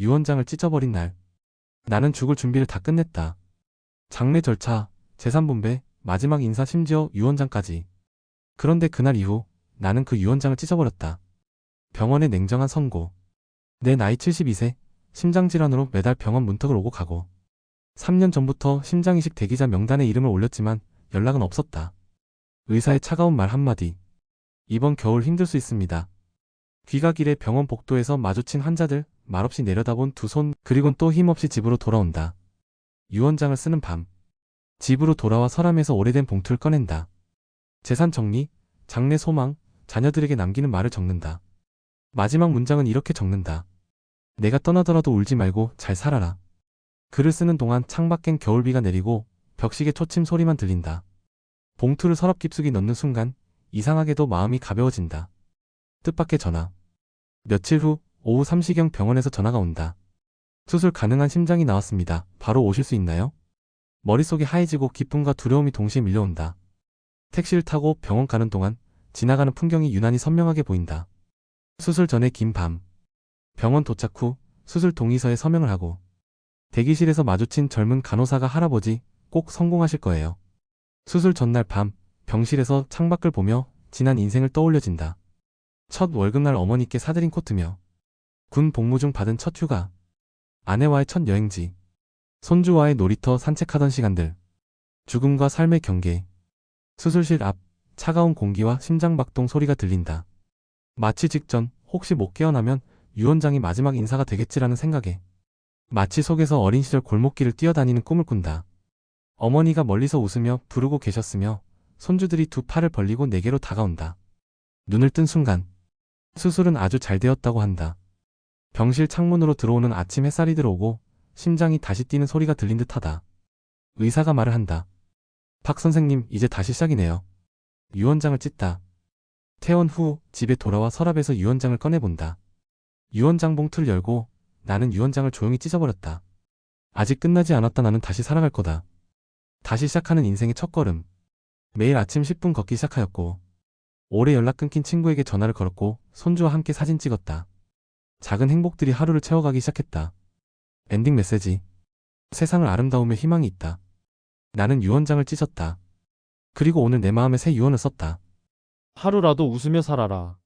유언장을 찢어버린 날. 나는 죽을 준비를 다 끝냈다. 장례 절차, 재산 분배, 마지막 인사 심지어 유언장까지. 그런데 그날 이후 나는 그 유언장을 찢어버렸다. 병원의 냉정한 선고. 내 나이 72세, 심장질환으로 매달 병원 문턱을 오고 가고. 3년 전부터 심장이식 대기자 명단에 이름을 올렸지만 연락은 없었다. 의사의 차가운 말 한마디. 이번 겨울 힘들 수 있습니다. 귀가길에 병원 복도에서 마주친 환자들 말없이 내려다본 두 손 그리곤 또 힘없이 집으로 돌아온다. 유언장을 쓰는 밤. 집으로 돌아와 서랍에서 오래된 봉투를 꺼낸다. 재산 정리, 장래 소망, 자녀들에게 남기는 말을 적는다. 마지막 문장은 이렇게 적는다. 내가 떠나더라도 울지 말고 잘 살아라. 글을 쓰는 동안 창밖엔 겨울비가 내리고 벽식의 초침 소리만 들린다. 봉투를 서랍 깊숙이 넣는 순간 이상하게도 마음이 가벼워진다. 뜻밖의 전화. 며칠 후 오후 3시경 병원에서 전화가 온다. 수술 가능한 심장이 나왔습니다. 바로 오실 수 있나요? 머릿속이 하얘지고 기쁨과 두려움이 동시에 밀려온다. 택시를 타고 병원 가는 동안 지나가는 풍경이 유난히 선명하게 보인다. 수술 전에 긴 밤. 병원 도착 후 수술 동의서에 서명을 하고 대기실에서 마주친 젊은 간호사가 할아버지 꼭 성공하실 거예요. 수술 전날 밤 병실에서 창밖을 보며 지난 인생을 떠올려진다. 첫 월급날 어머니께 사드린 코트며 군 복무 중 받은 첫 휴가 아내와의 첫 여행지 손주와의 놀이터 산책하던 시간들 죽음과 삶의 경계 수술실 앞 차가운 공기와 심장박동 소리가 들린다. 마취 직전 혹시 못 깨어나면 유원장이 마지막 인사가 되겠지라는 생각에 마취 속에서 어린 시절 골목길을 뛰어다니는 꿈을 꾼다. 어머니가 멀리서 웃으며 부르고 계셨으며 손주들이 두 팔을 벌리고 내게로 다가온다. 눈을 뜬 순간 수술은 아주 잘 되었다고 한다. 병실 창문으로 들어오는 아침 햇살이 들어오고 심장이 다시 뛰는 소리가 들린 듯하다. 의사가 말을 한다. 박 선생님 이제 다시 시작이네요. 유언장을 찢다. 퇴원 후 집에 돌아와 서랍에서 유언장을 꺼내본다. 유언장 봉투를 열고 나는 유언장을 조용히 찢어버렸다. 아직 끝나지 않았다 나는 다시 살아갈 거다. 다시 시작하는 인생의 첫걸음. 매일 아침 10분 걷기 시작하였고 오래 연락 끊긴 친구에게 전화를 걸었고 손주와 함께 사진 찍었다. 작은 행복들이 하루를 채워가기 시작했다. 엔딩 메시지. 세상을 아름다우며 희망이 있다. 나는 유언장을 찢었다. 그리고 오늘 내 마음에 새 유언을 썼다. 하루라도 웃으며 살아라.